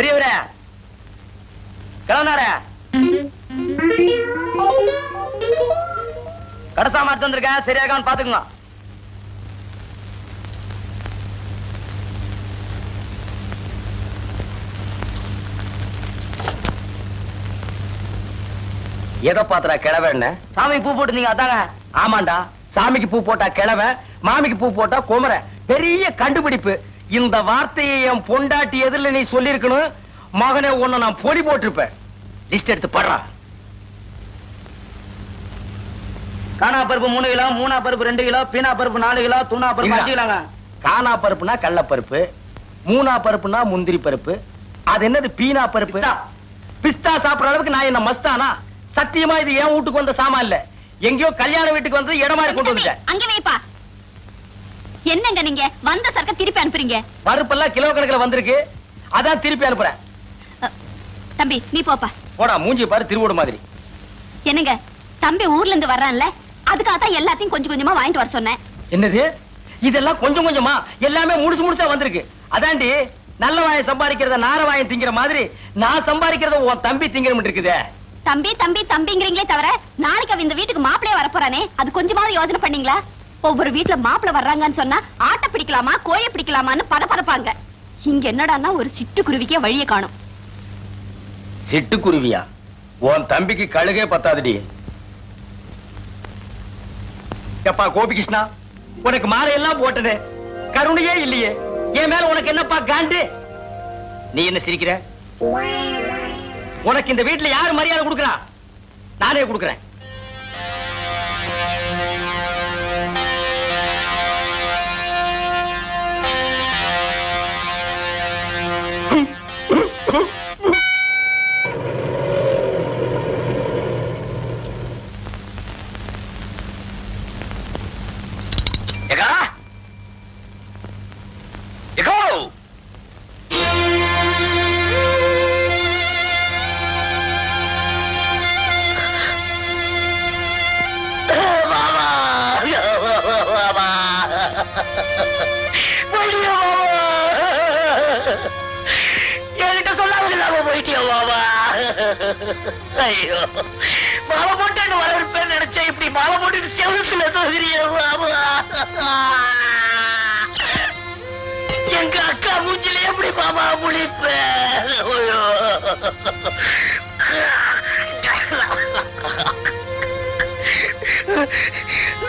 பெரியவரே. கிளம்புனாரே கடைசா மாட்டு வந்திருக்கேன் சரியாக இருக்கான்னு பாத்துக்குங்க. எதை பாத்துறா கிழவன் சாமிக்கு பூ போட்டுருந்தீங்க அதாங்க. ஆமாண்டா. சாமிக்கு பூ போட்டா கிழவன் மாமிக்கு பூ போட்டா குமர பெரிய கண்டுபிடிப்பு. இந்த வார்த்தையை என் பொண்டாட்டி எதிரில் நீ சொல்லியிருக்கணும். மகனே உன்னை நான் பொடி போட்டிருப்பேன். லிஸ்ட் எடுத்து படுறா. காணா பருப்பு மூணு கிலோ மூணா பருப்பு ரெண்டு கிலோ பீனா பருப்பு நாலு கிலோ தூணா பருப்பு அஞ்சு கிலோங்க. காணா பருப்புனா கடலப்பருப்பு மூணா பருப்புனா முந்திரி பருப்பு. அது என்னது பீனா பருப்பு? பிஸ்தா. சாப்பிடுற அளவுக்கு நான் என்ன மஸ்தானா? சத்தியமா இது என் வீட்டுக்கு வந்த சாமான் இல்ல. எங்கேயோ கல்யாண வீட்டுக்கு வந்து இடம் மாதிரி கொண்டு வந்துட்டேன். அங்க வைப்பா. என்னங்க நீங்க? வந்த சரக்க திருப்பி அனுப்புறீங்க. பருப்பெல்லாம் கிலோ கணக்குல வந்திருக்கு. அதான் திருப்பி அனுப்புறேன். தம்பி நீ போப்பா. போடா மூஞ்சி பாரு திருவோடு மாதிரி. என்னங்க தம்பி ஊர்ல இருந்து வர்றான்ல அதுக்காக தான் எல்லாத்தையும் கொஞ்சம் கொஞ்சமா வாங்கிட்டு வர சொன்னேன். என்னது? இதெல்லாம் கொஞ்சம் கொஞ்சமா? எல்லாமே முடிச்சு முடிச்சா வந்திருக்கு. அதாண்டி நல்ல வாயை சம்பாதிக்கிறத நார வாயை திங்கிற மாதிரி நான் சம்பாதிக்கிறத உன் தம்பி திங்கிற இருக்குதே. தம்பி தம்பி தம்பிங்கிறீங்களே தவிர நாளைக்கு அவன் இந்த வீட்டுக்கு மாப்பிளைய வரப்போறானே அது கொஞ்சமாவது யோசனை பண்ணீங்களா? ஒவ்வொரு வீட்டுல மாப்பிளை வர்றாங்கன்னு சொன்னா ஆட்டை பிடிக்கலாமா கோழி பிடிக்கலாமான்னு பத பதப்பாங்க இங்க என்னடான்னா ஒரு சிட்டுக்குருவிக்கே வழிய காணும். சிட்டுக்குருவியா? உன் தம்பிக்கு கழுகே பத்தாதுடி. எப்பா கோபிகிருஷ்ணா உனக்கு மாலையெல்லாம் போட்டது. கருணையே இல்லையே. என் மேல உனக்கு என்னப்பா காண்டு? நீ என்ன சிரிக்கிற? உனக்கு இந்த வீட்டுல யாரு மரியாதை கொடுக்கறா? நானே கொடுக்கறேன். Boop. ஐயோ மாலை போட்டு வளர்ப்பேன்னு நினைச்சேன் இப்படி மாலை போட்டு செவத்துல தோகிறிய எங்க அக்கா மூஞ்சில எப்படி மாமா முழிப்பேன் ஐயோ.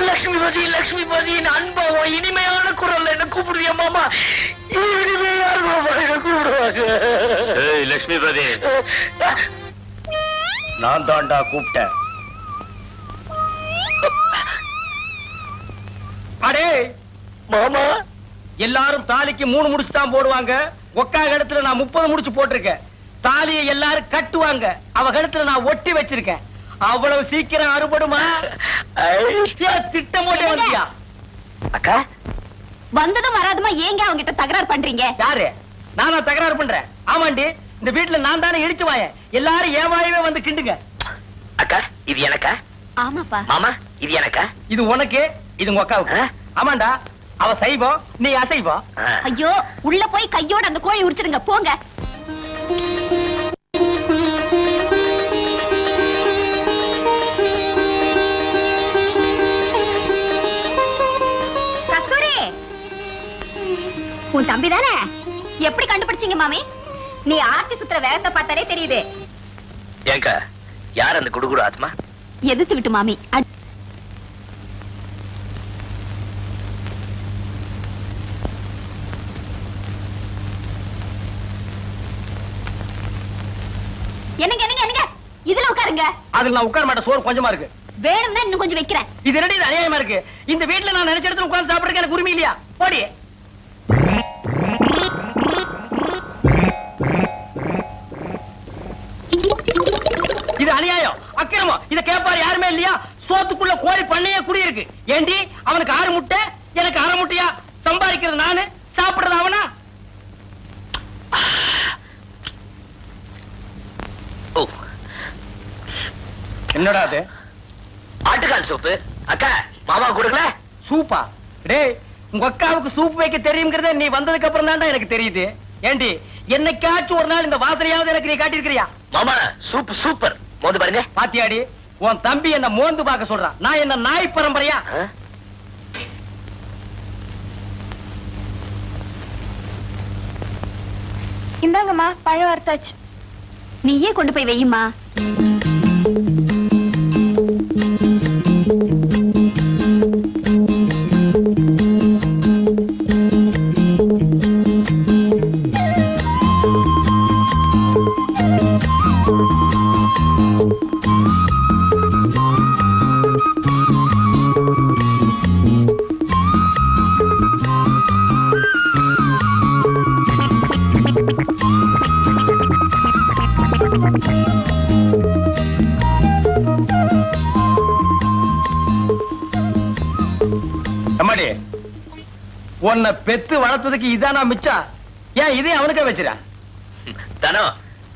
லக்ஷ்மிபதி லக்ஷ்மிபதி அன்பாவும் இனிமையான குரல்ல என்ன கூப்பிடுவிய மாமா? இனிமையான மாமா என்ன கூப்பிடுவாங்க? லட்சுமிபதி நான் தாண்டா கூப்பிட்டேன். அடே மாமா எல்லாரும் தாலிக்கு மூணு முடிச்சு தான் போடுவாங்க. ஒக்கா இடத்துல நான் முப்பது முடிச்சு போட்டிருக்கேன். தாலியை எல்லாரும் கட்டுவாங்க. அவ கழுத்துல நான் ஒட்டி வச்சிருக்கேன். அவ்வளவு சீக்கிரம் அறுபடுமா? திட்டம் வந்தியா? அக்கா வந்ததும் வராதுமா? ஏங்க அவங்க கிட்ட தகராறு பண்றீங்க? யாரு? நானா தகராறு பண்றேன். ஆமாண்டி இந்த வீட்டுல நான் தானே இடிச்சு வாயேன். எல்லாரும் ஏன் வாயவே வந்து கிண்டுங்க. அக்கா இது எனக்கா? ஆமாப்பா. மாமா இது எனக்கா? இது உனக்கு இது உங்க அக்காவுக்கு. ஆமாண்டா அவ சைவம் நீ அசைவம் ஐயோ உள்ள போய் கையோட அந்த கோழி உரிச்சிருங்க போங்க. உன் தம்பி தானே எப்படி கண்டுபிடிச்சீங்க மாமி? நீ ஆர்த்தி சுத்துற வேகத்தை பார்த்தாலே தெரியுது. ஏங்கா யார் அந்த குடுகுடு ஆத்மா? எதிர்த்து விட்டு மாமி. என்னங்க என்னங்க என்னங்க? இதுல உட்காருங்க. அதுல நான் உட்கார மாட்டேன் சோறு கொஞ்சமா இருக்கு. வேணும்னா இன்னும் கொஞ்சம் வைக்கிறேன். இது என்னடி இது அநியாயமா இருக்கு? இந்த வீட்டுல நான் நினைச்ச இடத்துல உட்கார்ந்து சாப்பிடுறதுக்கு எனக்கு உரிமை இல்லையா? போடி. அநியாயம். அக்கிரமம். இத கேட்பாரு யாருமே இல்லையா? சோத்துக்குள்ள கோழி பண்ணையே குடி இருக்கு ஏண்டி? அவனுக்கு ஆறு முட்டை எனக்கு அரை முட்டையா? சம்பாதிக்கிறது நானு சாப்பிடுறது அவனா? என்னடா அது? ஆட்டுக்கால் சோப்பு அக்கா மாமா கொடுக்கல? சூப்பா. டேய் உங்க அக்காவுக்கு சூப் வைக்க தெரியுங்கிறத நீ வந்ததுக்கு அப்புறம் தான்டா எனக்கு தெரியுது. ஏண்டி என்னைக்காச்சும் ஒரு நாள் இந்த வாசனையாவது எனக்கு நீ காட்டியிருக்கிறியா? மாமா சூப்பர் சூப்பர் மோந்து பாருங்க. பாத்தியாடி உன் தம்பி என்ன மோந்து பார்க்க சொல்றான். நான் என்ன நாய் பரம்பரையா? இந்தாங்கம்மா பழம் வறுத்தாச்சு. நீயே கொண்டு போய் வையுமா அம்மாடி உன்னை பெத்து வளர்த்ததுக்கு இதானா மிச்சம் ஏன் இதே அவனுக்கே வச்சிரா? தனோ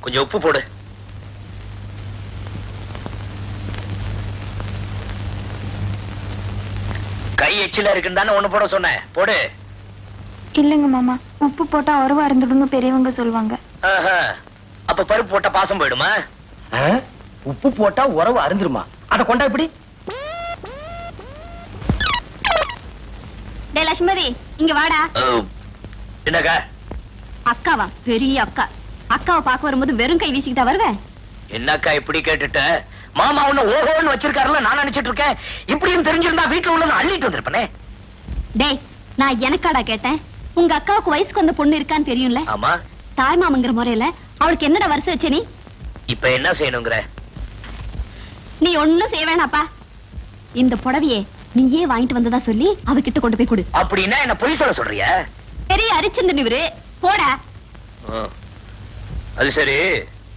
கொஞ்சம் உப்பு போடு. கை எச்சில இருக்குன்னு தானே ஒண்ணு போட சொன்னேன். போடு. இல்லைங்க மாமா உப்பு போட்டா உறவா இருந்துடுங்க பெரியவங்க சொல்லுவாங்க ஆஹா. அப்ப பருப்பு போட்டா பாசம் போயிடுமா? உப்பு போட்டா உறவு அருந்துருமா? அத கொண்டா இப்படி? டே லட்சுமதி இங்க வாடா. என்னக்கா? அக்காவா? பெரிய அக்கா. அக்காவை பார்க்க வரும்போது வெறும் கை வீசிக்கிட்டா வருவேன் என்னக்கா இப்படி கேட்டுட்ட? மாமா உன்ன ஓஹோன்னு வச்சிருக்காருல நான் நினைச்சிட்டு இருக்கேன். இப்படியும் தெரிஞ்சிருந்தா வீட்டுல உள்ளதை அள்ளிட்டு வந்திருப்பனே. டேய் நான் எனக்காடா கேட்டேன்? உங்க அக்காவுக்கு வயசுக்கு வந்த பொண்ணு இருக்கான்னு தெரியும்ல? ஆமா. தாய் மாமங்கிற முறையில அவளுக்கு என்னடா வருஷம் வச்ச நீ? இப்ப என்ன செய்யணுங்கிற? நீ ஒண்ணும் செய்ய வேணாப்பா. இந்த புடவையே நீயே வாங்கிட்டு வந்ததா சொல்லி அவகிட்ட கொண்டு போய் கொடு. அப்படின்னா என்ன பொய் சொல்ல சொல்றிய? பெரிய அரிச்சந்திரன் இவரு. போடா. அது சரி.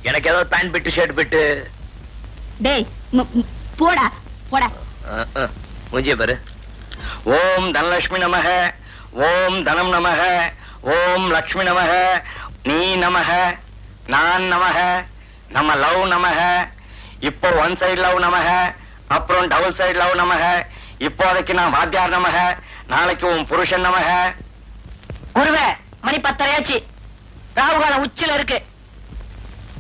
எனக்கு ஏதாவது பேண்ட் பிட்டு ஷர்ட் பிட்டு. டேய் போடா போடா. மூஞ்சிய பாரு. ஓம் தனலட்சுமி நமக. ஓம் தனம் நமக. ஓம் லக்ஷ்மி நமக. நீ நமக. நான் நமக. நம்ம லவ் நமக. இப்போ ஒன் சைடு லவ் நமக. அப்புறம் டபுள் சைடு லவ் நமக. இப்போதைக்கு நான் வாத்தியார் நமக நாளைக்கு உன் புருஷன் நமக. குருவே மணி பத்தரையாச்சு. ராகு காலம் உச்சில இருக்கு.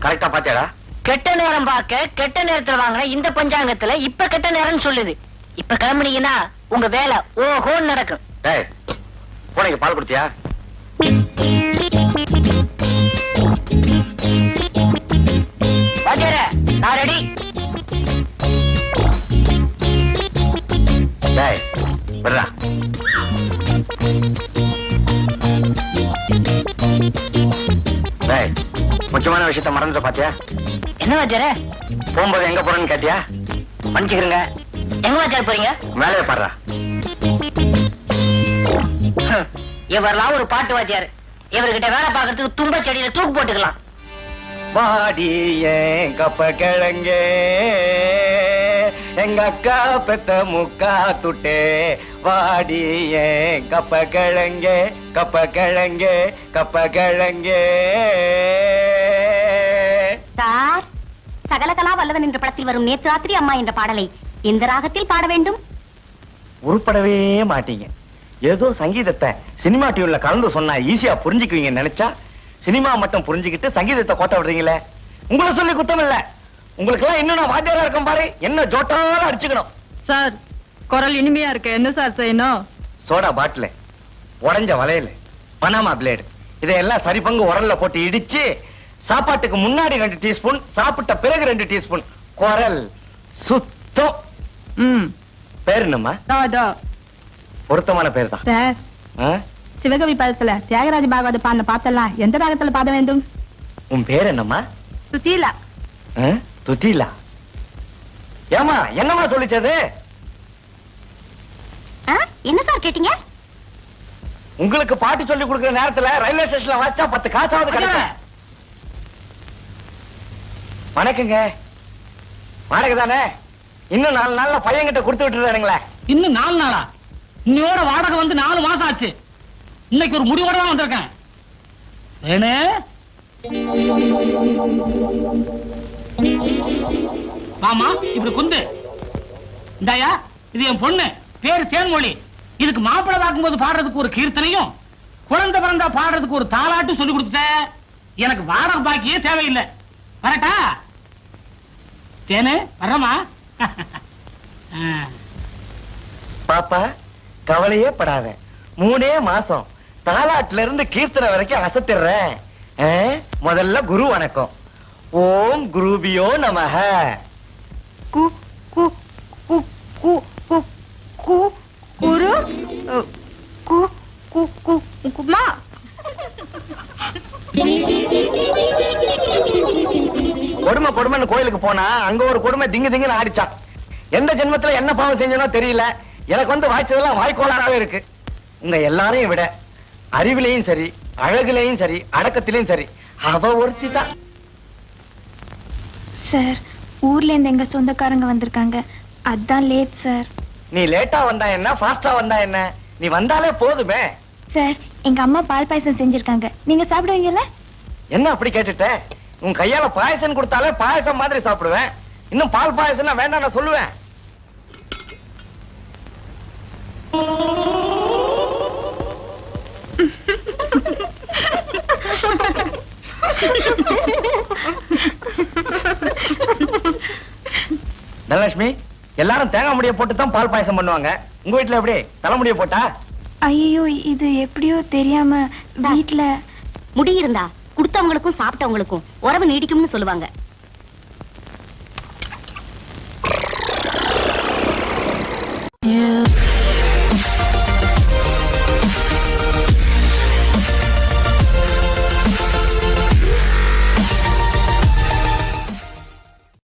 கரெக்டா பாத்தியாடா? கெட்ட நேரம் பார்க்க கெட்ட நேரத்துல வாங்கின இந்த பஞ்சாங்கத்துல இப்ப கெட்ட நேரம்னு சொல்லுது. இப்ப கிளம்புனீங்கன்னா உங்க வேலை ஓஹோன்னு நடக்கும். பூனைக்கு பால் கொடுத்தியா? முக்கியமான விஷயத்த மறந்துட்ட பாத்தியா? என்ன வாத்தியாரே போகும்போது எங்க போறேன்னு கேட்டியா? மன்னிச்சுக்கிறேங்க எங்க வாத்தியார் போறீங்க? வேலையை பாடுறா. இவரெல்லாம் ஒரு பாட்டு வாத்தியார். இவர்கிட்ட வேலை பார்க்கறதுக்கு தும்ப செடியில தூக்கு போட்டுக்கலாம். வாடி ஏன் கப்ப கிழங்கே? எங்க அக்கா பெத்த முக்கா துட்டே. வாடி ஏன் கப்ப கிழங்கே? கப்ப கிழங்கே கப்ப கிழங்கே. சகலகலா வல்லவன் என்ற படத்தில் வரும் நேற்று ராத்திரி அம்மா என்ற பாடலை எந்த ராகத்தில் பாட வேண்டும்? உருப்படவே மாட்டீங்க. ஏதோ சங்கீதத்தை சினிமா டியூன்ல கலந்து சொன்னா ஈஸியா புரிஞ்சுக்குவீங்க நினைச்சா சினிமா மட்டும் புரிஞ்சுக்கிட்டு சங்கீதத்தை கோட்ட விடுறீங்களே? உங்களை சொல்லி குத்தம் இல்ல. உங்களுக்கு எல்லாம் இன்னும் நான் வாத்தியாரா இருக்கேன் பாரு? என்ன ஜோட்டாலும் அடிச்சுக்கணும். சார் குரல் இனிமையா இருக்கு. என்ன சார் செய்யணும்? சோடா பாட்டில் உடைஞ்ச வளையல் பனாமா பிளேடு இதையெல்லாம் சரி பங்கு உரல்ல போட்டு இடிச்சு சாப்பாட்டுக்கு முன்னாடி ரெண்டு டீஸ்பூன் சாப்பிட்ட பிறகு ரெண்டு டீஸ்பூன். குரல் சுத்தம். ம். பேர் என்னம்மா? பொருத்தமான பேர் தான்? சிவகவி பதத்துல தியாகராஜ பாகவத பாந்த பாத்தெல்லாம் எந்த ராகத்துல பாட வேண்டும்? உன் பேர் என்னம்மா? சுத்தீலா. ஆ? துத்திலா ஏமா என்னம்மா சொல்லிச்சது? என்ன சார் கேட்டீங்க? உங்களுக்கு பாட்டு சொல்லி கொடுக்கிற நேரத்துல ரயில்வே ஸ்டேஷன்ல வாச்சா பத்து காசாவது கிடைக்கும். வணக்கங்க. வாடகை தானே? இன்னும் நாலு நாள்ல பையன்கிட்ட கொடுத்து விட்டுறானுங்களே. இன்னும் நாலு நாளா? இன்னையோட வாடகை வந்து நாலு மாசம் ஆச்சு. இன்னைக்கு ஒரு முடிவோட தான் வந்திருக்கேன். வேணு? மாமா இப்படி குந்து. இந்தாயா இது என் பொண்ணு. பேரு தேன்மொழி. இதுக்கு மாப்பிள்ளை பார்க்கும்போது பாடுறதுக்கு ஒரு கீர்த்தனையும் குழந்தை பிறந்தா பாடுறதுக்கு ஒரு தாளாட்டும் சொல்லி கொடுத்த எனக்கு வாடகை பாக்கியே தேவையில்லை. வரட்டா? தேனு வரமா பாப்பா கவலையே படாத. மூணே மாசம். தாலாட்டுல இருந்து கீர்த்தனை வரைக்கும் அசத்திடுறேன்? முதல்ல குரு வணக்கம். ஓம் குருபியோ நமஹ. கோயிலுக்கு போனா அங்க ஒரு கொடுமை திங்கு திங்குன்னு ஆடிச்சான் எந்த ஜென்மத்துல என்ன பாவம் செஞ்சனோ தெரியல. எனக்கு வந்து வாய்ச்சதெல்லாம் வாய்க்கோளாறாவே இருக்கு. உங்க எல்லாரையும் விட அறிவிலையும் சரி அழகுலையும் சரி அடக்கத்திலையும் சரி அவ ஒருத்தி தான். சார் ஊர்ல இருந்து எங்க சொந்தக்காரங்க வந்திருக்காங்க. அதான் லேட் சார். நீ லேட்டா வந்தா என்ன ஃபாஸ்டா வந்தா என்ன? நீ வந்தாலே போதுமே. சார் எங்க அம்மா பால் பாயசம் செஞ்சிருக்காங்க. நீங்க சாப்பிடுவீங்கல்ல? என்ன அப்படி கேட்டுட்ட? உன் கையால பாயசம் கொடுத்தாலே பாயசம் மாதிரி சாப்பிடுவேன். இன்னும் பால் பாயசம் வேண்டாம் நான் சொல்லுவேன். தனலட்சுமி எல்லாரும் தேங்காய் முடிய போட்டு தான் பால் பாயசம் பண்ணுவாங்க. உங்க வீட்டுல எப்படி? தலைமுடிய போட்டா? ஐயோ இது எப்படியோ தெரியாம வீட்ல முடி இருந்தா கொடுத்தவங்களுக்கும் சாப்பிட்டவங்களுக்கும் உறவு நீடிக்கும்னு சொல்லுவாங்க.